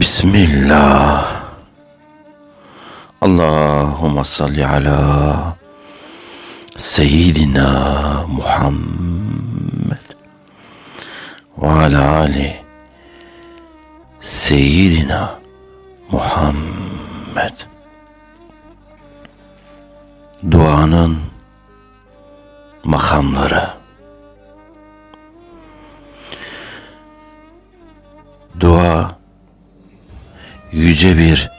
Bismillah. Allahümme salli ala Seyyidina Muhammed ve ala Ali Seyyidina Muhammed. Duanın makamları. Yüce bir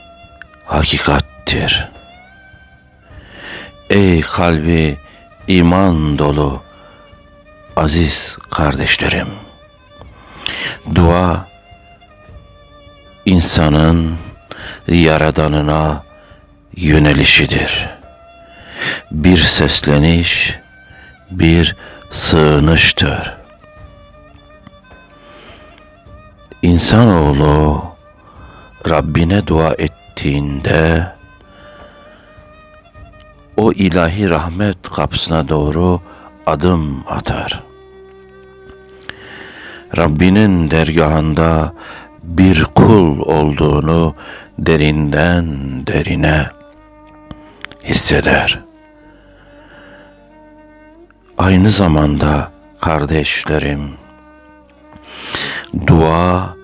hakikattir. Ey kalbi iman dolu aziz kardeşlerim. Dua insanın yaradanına yönelişidir. Bir sesleniş, bir sığınıştır. İnsanoğlu Rabbine dua ettiğinde o ilahi rahmet kapısına doğru adım atar. Rabbinin dergahında bir kul olduğunu derinden derine hisseder. Aynı zamanda kardeşlerim, dua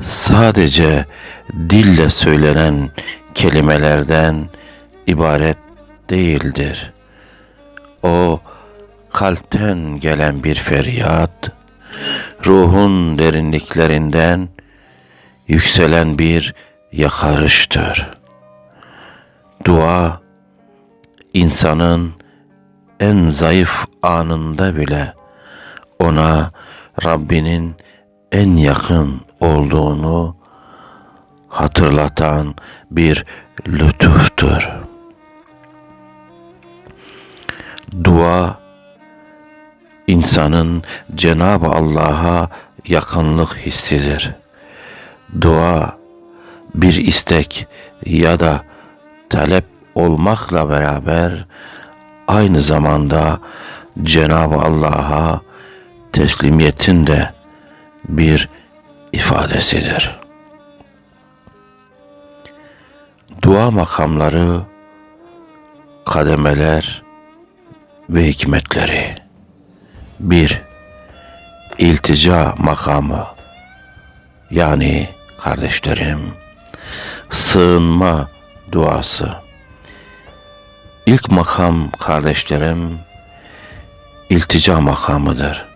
sadece dille söylenen kelimelerden ibaret değildir. O kalpten gelen bir feryat, ruhun derinliklerinden yükselen bir yakarıştır. Dua insanın en zayıf anında bile ona Rabbinin en yakın olduğunu hatırlatan bir lütuftur. Dua insanın Cenab-ı Allah'a yakınlık hissidir. Dua bir istek ya da talep olmakla beraber aynı zamanda Cenab-ı Allah'a teslimiyetin de bir ifadesidir. Dua makamları, kademeler ve hikmetleri. Bir, iltica makamı yani kardeşlerim sığınma duası. İlk makam kardeşlerim iltica makamıdır.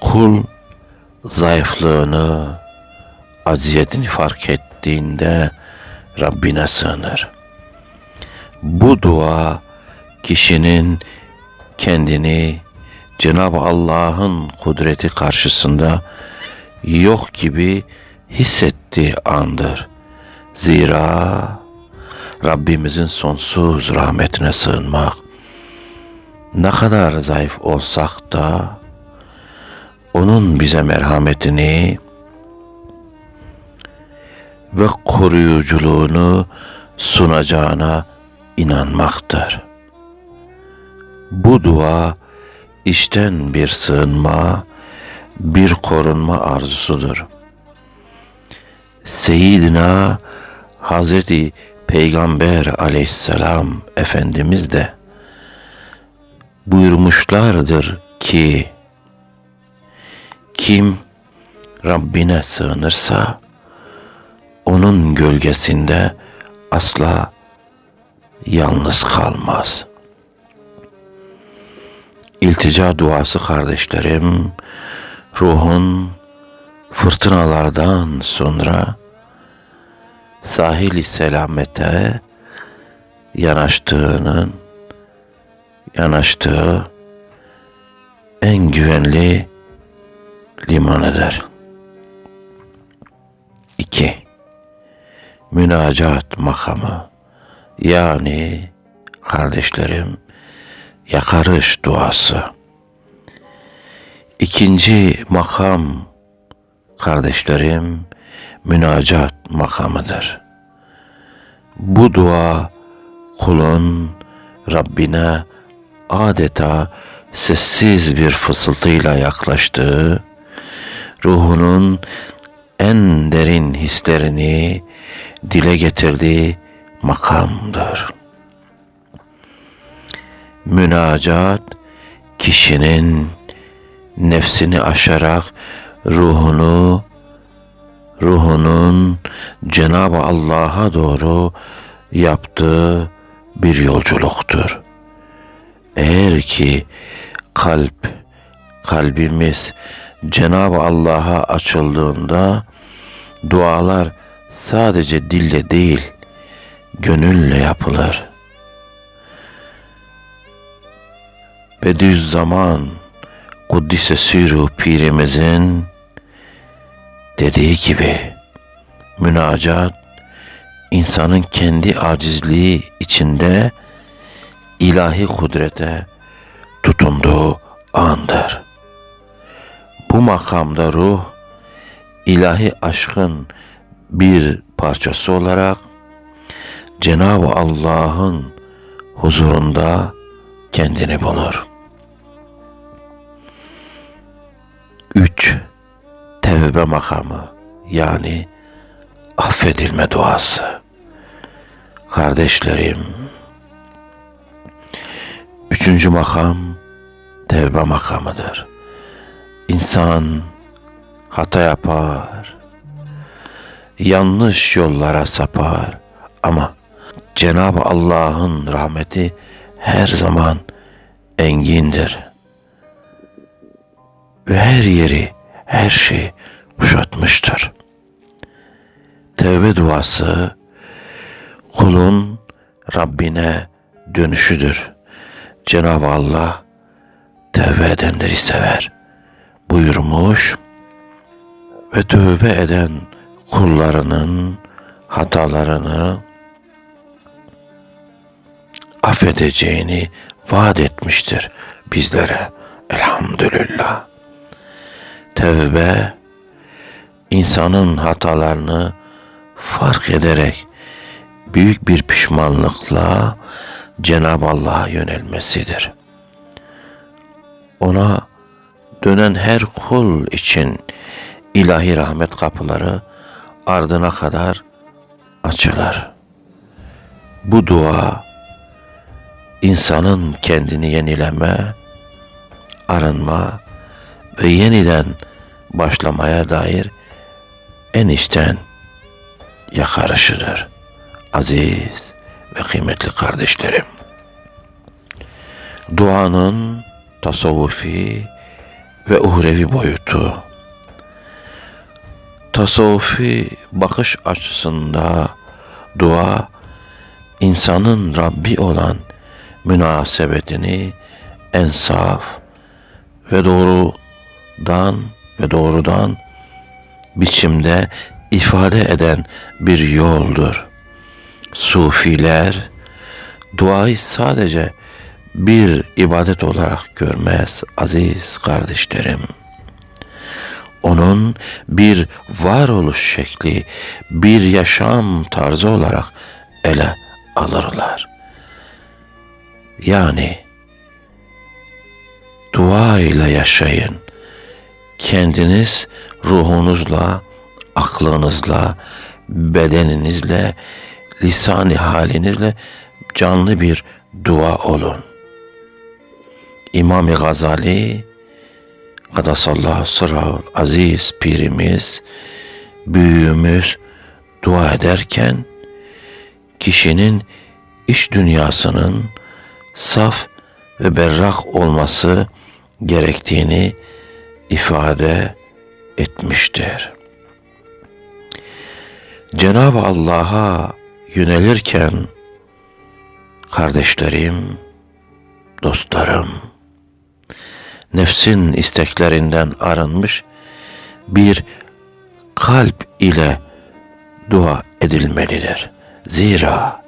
Kul zayıflığını, aziyetini fark ettiğinde Rabbine sığınır. Bu dua kişinin kendini Cenab-ı Allah'ın kudreti karşısında yok gibi hissettiği andır. Zira Rabbimizin sonsuz rahmetine sığınmak ne kadar zayıf olsak da onun bize merhametini ve koruyuculuğunu sunacağına inanmaktır. Bu dua işten bir sığınma, bir korunma arzusudur. Seyyidina Hazreti Peygamber aleyhisselam Efendimiz de buyurmuşlardır ki kim Rabbine sığınırsa onun gölgesinde asla yalnız kalmaz. İltica duası kardeşlerim, ruhun fırtınalardan sonra sahili selamete yanaştığının yanaştığı en güvenli limanıdır. 2. Münacat makamı yani kardeşlerim yakarış duası. İkinci makam kardeşlerim münacat makamıdır. Bu dua kulun Rabbine adeta sessiz bir fısıltıyla yaklaştığı, ruhunun en derin hislerini dile getirdiği makamdır. Münacat kişinin nefsini aşarak ruhunu ruhunun Cenab-ı Allah'a doğru yaptığı bir yolculuktur. Eğer ki kalp, kalbimiz Cenab-ı Allah'a açıldığında dualar sadece dille değil, gönülle yapılır. Bediüzzaman Kuddise Sürü Pirimizin dediği gibi münacat insanın kendi acizliği içinde ilahi kudrete tutunduğu andır. Bu makamda ruh ilahi aşkın bir parçası olarak Cenab-ı Allah'ın huzurunda kendini bulur. 3. Tevbe makamı yani affedilme duası. Kardeşlerim, üçüncü makam tevbe makamıdır. İnsan hata yapar, yanlış yollara sapar ama Cenab-ı Allah'ın rahmeti her zaman engindir. Ve her yeri, her şeyi kuşatmıştır. Tevbe duası kulun Rabbine dönüşüdür. Cenab-ı Allah tevbe edenleri sever buyurmuş ve tövbe eden kullarının hatalarını affedeceğini vaat etmiştir bizlere. Elhamdülillah. Tevbe insanın hatalarını fark ederek büyük bir pişmanlıkla Cenab-ı Allah'a yönelmesidir. Ona dönen her kul için ilahi rahmet kapıları ardına kadar açılır. Bu dua insanın kendini yenileme, arınma ve yeniden başlamaya dair en içten yakarışıdır. Aziz ve kıymetli kardeşlerim. Duanın tasavvufi ve uhrevi boyutu. Tasavvufi bakış açısında dua insanın Rabbi olan münasebetini en saf ve doğrudan ve doğrudan biçimde ifade eden bir yoldur. Sufiler duayı sadece bir ibadet olarak görmez aziz kardeşlerim. Onun bir varoluş şekli, bir yaşam tarzı olarak ele alırlar. Yani dua ile yaşayın. Kendiniz ruhunuzla, aklınızla, bedeninizle, lisani halinizle canlı bir dua olun. İmam-ı Gazali Kadasallahu sırrahul aziz pirimiz, büyüğümüz dua ederken kişinin iç dünyasının saf ve berrak olması gerektiğini ifade etmiştir. Cenab-ı Allah'a yönelirken kardeşlerim, dostlarım, nefsin isteklerinden arınmış bir kalp ile dua edilmelidir. Zira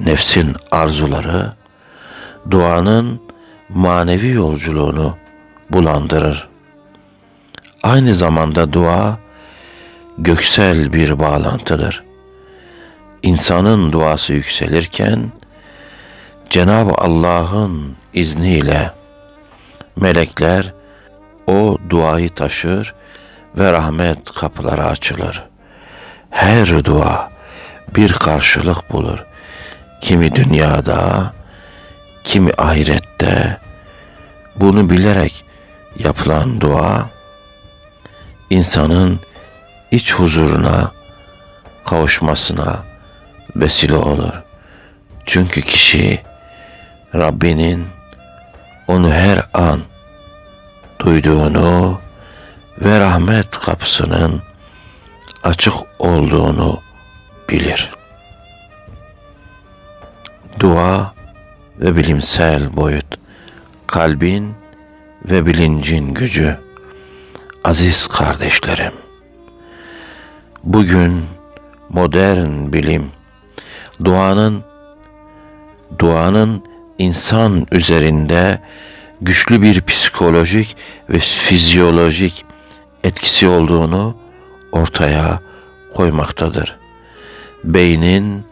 nefsin arzuları duanın manevi yolculuğunu bulandırır. Aynı zamanda dua göksel bir bağlantıdır. İnsanın duası yükselirken Cenab-ı Allah'ın izniyle melekler o duayı taşır ve rahmet kapıları açılır. Her dua bir karşılık bulur. Kimi dünyada, kimi ahirette. Bunu bilerek yapılan dua insanın iç huzuruna kavuşmasına vesile olur. Çünkü kişi Rabbinin onu her an duyduğunu ve rahmet kapısının açık olduğunu bilir. Dua ve bilimsel boyut, kalbin ve bilincin gücü. Aziz kardeşlerim, bugün modern bilim duanın duanın insan üzerinde güçlü bir psikolojik ve fizyolojik etkisi olduğunu ortaya koymaktadır. Beynin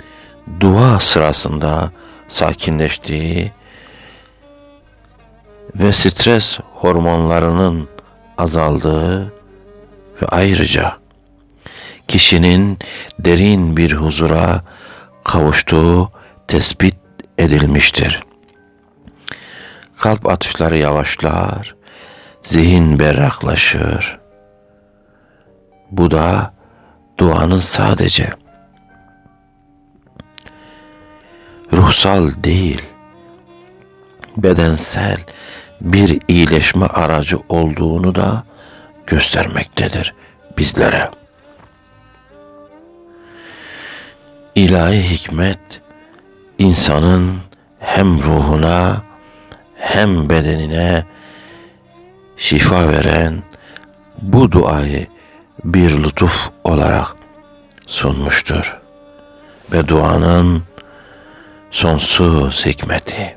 dua sırasında sakinleştiği ve stres hormonlarının azaldığı ve ayrıca kişinin derin bir huzura kavuştuğu tespit edilmiştir. Kalp atışları yavaşlar, zihin berraklaşır. Bu da duanın sadece ruhsal değil, bedensel bir iyileşme aracı olduğunu da göstermektedir bizlere. İlahi hikmet insanın hem ruhuna hem bedenine şifa veren bu duayı bir lütuf olarak sunmuştur. Ve duanın sonsuz hikmeti.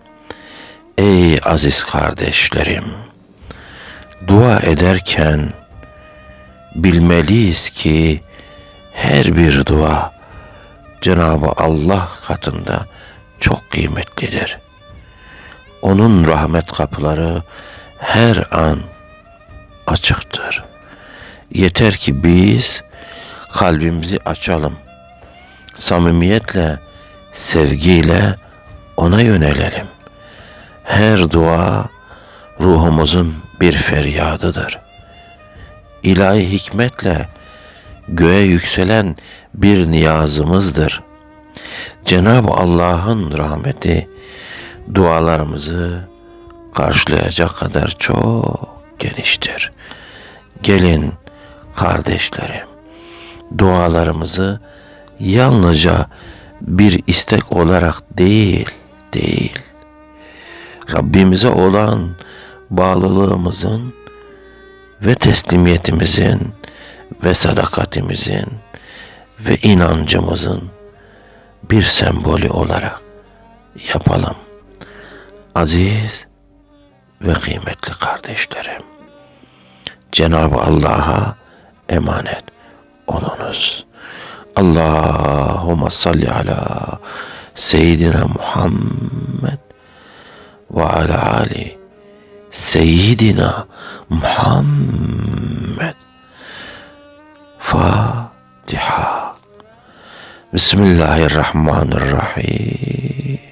Ey aziz kardeşlerim! Dua ederken bilmeliyiz ki her bir dua Cenab-ı Allah katında çok kıymetlidir. Onun rahmet kapıları her an açıktır. Yeter ki biz kalbimizi açalım. Samimiyetle, sevgiyle ona yönelelim. Her dua ruhumuzun bir feryadıdır. İlahi hikmetle göğe yükselen bir niyazımızdır. Cenab-ı Allah'ın rahmeti dualarımızı karşılayacak kadar çok geniştir. Gelin kardeşlerim, dualarımızı yalnızca bir istek olarak değil, değil. Rabbimize olan bağlılığımızın ve teslimiyetimizin ve sadakatimizin ve inancımızın bir sembolü olarak yapalım. Aziz ve kıymetli kardeşlerim. Cenab-ı Allah'a emanet olunuz. Allahümme salli ala seyyidina Muhammed ve ala ali seyyidina Muhammed. Fatiha. Bismillahirrahmanirrahim.